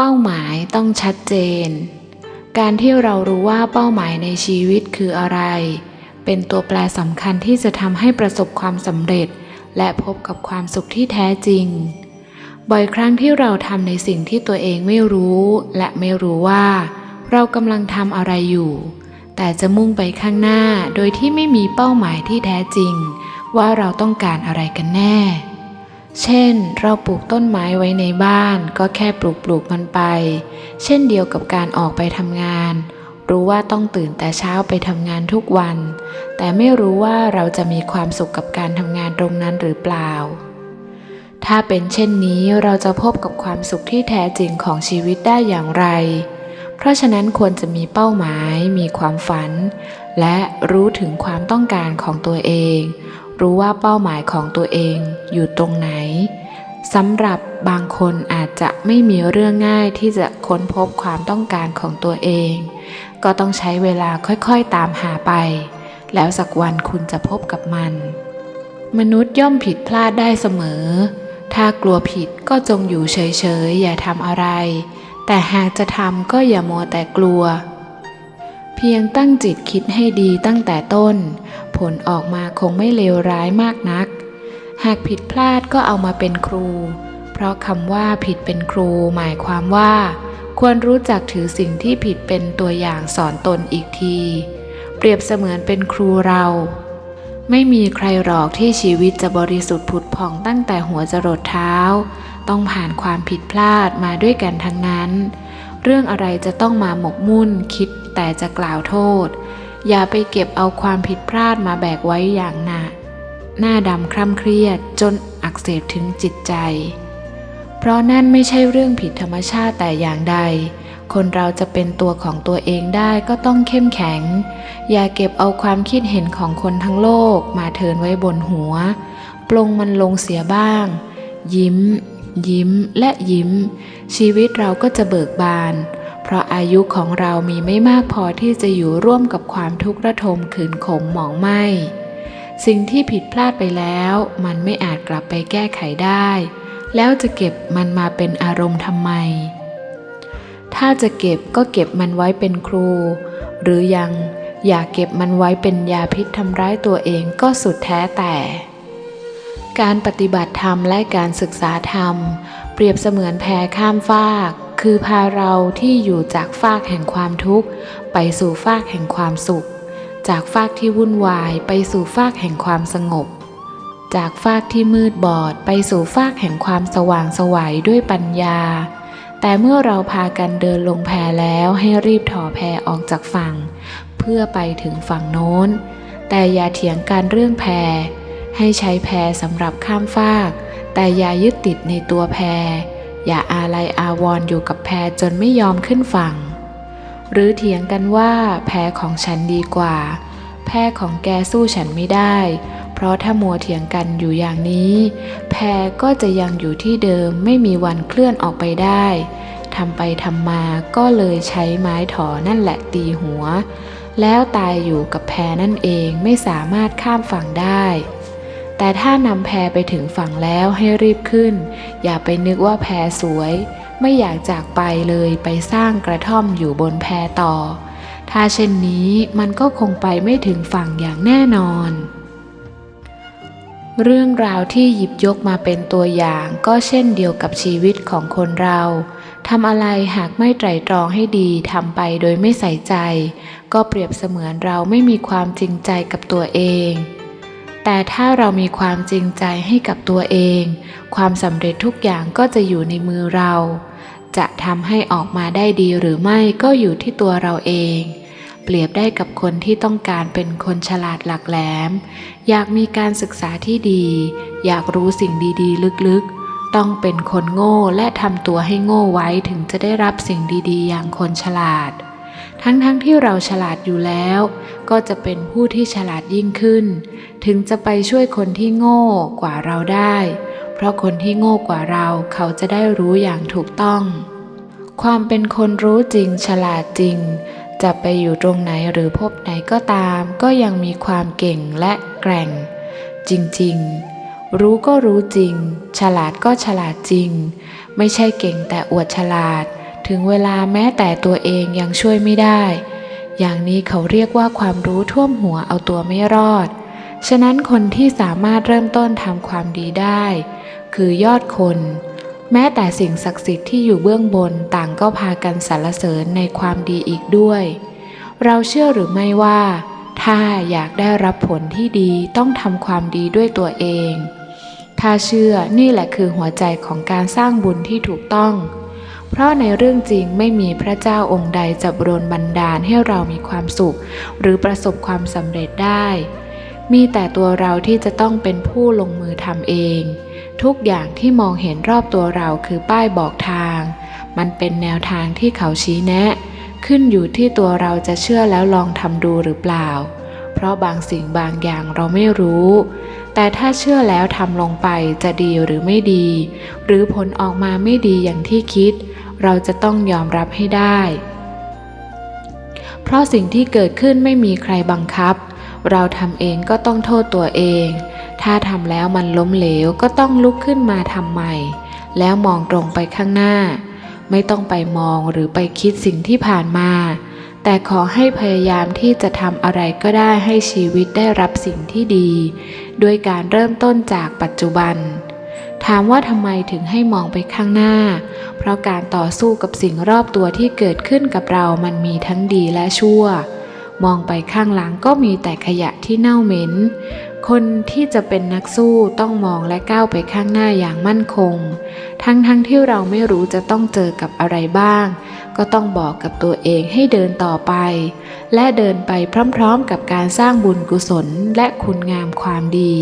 เป้าหมายต้องชัดเจน การที่เรารู้ว่าเป้าหมายในชีวิตคืออะไร เป็นตัวแปรสำคัญที่จะทำให้ประสบความสำเร็จ และพบกับความสุขที่แท้จริง บ่อยครั้งที่เราทำในสิ่งที่ตัวเองไม่รู้ และไม่รู้ว่า เรากำลังทำอะไรอยู่ แต่จะมุ่งไปข้างหน้าโดยที่ไม่มีเป้าหมายที่แท้จริง ว่าเราต้องการอะไรกันแน่ เช่น เราปลูกต้นไม้ไว้ในบ้านก็แค่ปลูกปลูกมันไป เช่นเดียวกับการออกไปทำงาน รู้ว่าต้องตื่นแต่เช้าไปทำงานทุกวัน แต่ไม่รู้ว่าเราจะมีความสุขกับการทำงานตรงนั้นหรือเปล่า ถ้าเป็นเช่นนี้เราจะพบกับความสุขที่แท้จริงของชีวิตได้อย่างไร เพราะฉะนั้นควรจะมีเป้าหมาย มีความฝัน และรู้ถึงความต้องการของตัวเอง รู้ว่าเป้าหมายของตัวเองอยู่ตรงไหนสำหรับบางคนอาจจะไม่มีเรื่องง่ายที่จะค้นพบความต้องการของตัวเอง ก็ต้องใช้เวลาค่อยๆตามหาไป แล้วสักวันคุณจะพบกับมัน มนุษย์ย่อมผิดพลาดได้เสมอ ถ้ากลัวผิดก็จงอยู่เฉยๆ อย่าทำอะไร แต่หากจะทำก็อย่ามัวแต่กลัว เพียงตั้งจิตคิดให้ดีตั้งแต่ต้น ผลออกมาคงไม่เลวร้ายมากนัก หากผิดพลาดก็เอามาเป็นครู เพราะคำว่าผิดเป็นครู หมายความว่า ควรรู้จักถือสิ่งที่ผิดเป็นตัวอย่างสอนตนอีกที เปรียบเสมือนเป็นครูเรา ไม่มีใครหรอกที่ชีวิตจะบริสุทธิ์ผุดผ่องตั้งแต่หัวจรดเท้า ต้องผ่านความผิดพลาดมาด้วยกันทั้งนั้น เรื่องอะไรจะต้องมาหมกมุ่นคิดแต่จะกล่าวโทษ อย่าไปเก็บเอาความผิดพลาดมาแบกไว้อย่างหนักหน้าดำคร่ำเครียดจนอักเสบถึงจิตใจ เพราะนั่นไม่ใช่เรื่องผิดธรรมชาติแต่อย่างใด คนเราจะเป็นตัวของตัวเองได้ก็ต้องเข้มแข็ง อย่าเก็บเอาความคิดเห็นของคนทั้งโลกมาเทินไว้บนหัว ปลงมันลงเสียบ้าง ยิ้ม ยิ้มและยิ้ม ชีวิตเราก็จะเบิกบาน เพราะอายุของเรามีไม่มากพอที่จะอยู่ร่วมกับความทุกข์ระทมขืนขมหมองไหมสิ่งที่ผิดพลาดไปแล้ว มันไม่อาจกลับไปแก้ไขได้ แล้วจะเก็บมันมาเป็นอารมณ์ทำไม ถ้าจะเก็บก็เก็บมันไว้เป็นครู หรือยังอย่าเก็บมันไว้เป็นยาพิษทำร้ายตัวเองก็สุดแท้แต่ การปฏิบัติธรรมและการศึกษาธรรม เปรียบเสมือนแพข้ามฟาก คือพาเราที่อยู่จากฟากแห่งความทุกข์ ไปสู่ฟากแห่งความสุข จากฟากที่วุ่นวายไปสู่ฟากแห่งความสงบ จากฟากที่มืดบอดไปสู่ฟากแห่งความสว่างสวัยด้วยปัญญา แต่เมื่อเราพากันเดินลงแพแล้วให้รีบถอแพออกจากฝั่ง เพื่อไปถึงฝั่งโน้น แต่อย่าเถียงกันเรื่องแพ ให้ใช้แพสำหรับข้ามฟาก แต่อย่ายึดติดในตัวแพ อย่าอาลัยอาวรณ์อยู่กับแพจนไม่ยอมขึ้นฝั่ง หรือเถียงกันว่าแพของฉันดีกว่า แพของแกสู้ฉันไม่ได้ เพราะถ้ามัวเถียงกันอยู่อย่างนี้ แพก็จะยังอยู่ที่เดิมไม่มีวันเคลื่อนออกไปได้ทำไปทำมาก็เลยใช้ไม้ถอนั่นแหละตีหัว แล้วตายอยู่กับแพนั่นเองไม่สามารถข้ามฝั่งได้ แต่ถ้านำแพไปถึงฝั่งแล้วให้รีบขึ้น อย่าไปนึกว่าแพสวย ไม่อยากจากไปเลยไปสร้างกระท่อมอยู่บนแพต่อ ถ้าเช่นนี้มันก็คงไปไม่ถึงฝั่งอย่างแน่นอน เรื่องราวที่หยิบยกมาเป็นตัวอย่างก็เช่นเดียวกับชีวิตของคนเราทำอะไรหากไม่ไตร่ตรองให้ดีทำไปโดยไม่ใส่ใจ ก็เปรียบเสมือนเราไม่มีความจริงใจกับตัวเอง แต่ถ้าเรามีความจริงใจให้กับตัวเอง ความสำเร็จทุกอย่างก็จะอยู่ในมือเรา จะทำให้ออกมาได้ดีหรือไม่ก็อยู่ที่ตัวเราเอง เปรียบได้กับคนที่ต้องการเป็นคนฉลาดหลักแหลม อยากมีการศึกษาที่ดี อยากรู้สิ่งดีๆ ลึกๆต้องเป็นคนโง่และทำตัวให้โง่ไว้ถึงจะได้รับสิ่งดี ๆ อย่างคนฉลาด ทั้งๆทที่เราฉลาดอยู่แล้ว ก็จะเป็นผู้ที่ฉลาดยิ่งขึ้น ถึงจะไปช่วยคนที่โง่กว่าเราได้ เพราะคนที่โง่กว่าเราเขาจะได้รู้อย่างถูกต้อง ความเป็นคนรู้จริงฉลาดจริง จะไปอยู่ตรงไหนหรือพบไหนก็ตาม ก็ยังมีความเก่งและแกร่ง จริงๆรู้ก็รู้จริง ฉลาดก็ฉลาดจริง ไม่ใช่เก่งแต่อวดฉลาด ถึงเวลาแม้แต่ตัวเองยังช่วยไม่ได้ อย่างนี้เขาเรียกว่าความรู้ท่วมหัวเอาตัวไม่รอด ฉะนั้นคนที่สามารถเริ่มต้นทำความดีได้ คือยอดคน แม้แต่สิ่งศักดิ์สิทธิ์ที่อยู่เบื้องบนต่างก็พากันสรรเสริญในความดีอีกด้วย เราเชื่อหรือไม่ว่า ถ้าอยากได้รับผลที่ดีต้องทำความดีด้วยตัวเองถ้าเชื่อนี่แหละคือหัวใจของการสร้างบุญที่ถูกต้อง เพราะในเรื่องจริงไม่มีพระเจ้าองค์ใดจะบรนบันดาลให้เรามีความสุข หรือประสบความสำเร็จได้ มีแต่ตัวเราที่จะต้องเป็นผู้ลงมือทำเอง ทุกอย่างที่มองเห็นรอบตัวเราคือป้ายบอกทาง มันเป็นแนวทางที่เขาชี้แนะ ขึ้นอยู่ที่ตัวเราจะเชื่อแล้วลองทำดูหรือเปล่า เพราะบางสิ่งบางอย่างเราไม่รู้ แต่ถ้าเชื่อแล้วทำลงไปจะดีหรือไม่ดี หรือผลออกมาไม่ดีอย่างที่คิด เราจะต้องยอมรับให้ได้ เพราะสิ่งที่เกิดขึ้นไม่มีใครบังคับ เราทำเองก็ต้องโทษตัวเอง ถ้าทำแล้วมันล้มเหลวก็ต้องลุกขึ้นมาทำใหม่ แล้วมองตรงไปข้างหน้า ไม่ต้องไปมองหรือไปคิดสิ่งที่ผ่านมา แต่ขอให้พยายามที่จะทำอะไรก็ได้ให้ชีวิตได้รับสิ่งที่ดี ด้วยการเริ่มต้นจากปัจจุบัน ถามว่าทำไมถึงให้มองไปข้างหน้า เพราะการต่อสู้กับสิ่งรอบตัวที่เกิดขึ้นกับเรามันมีทั้งดีและชั่ว มองไปข้างหลังก็มีแต่ขยะที่เน่าเหม็น คนที่จะเป็นนักสู้ต้องมองและก้าวไปข้างหน้าอย่างมั่นคง ทั้งๆทที่เราไม่รู้จะต้องเจอกับอะไรบ้าง ก็ต้องบอกกับตัวเองให้เดินต่อไป และเดินไปพร้อมๆกับการสร้างบุญกุศลและคุณงามความดี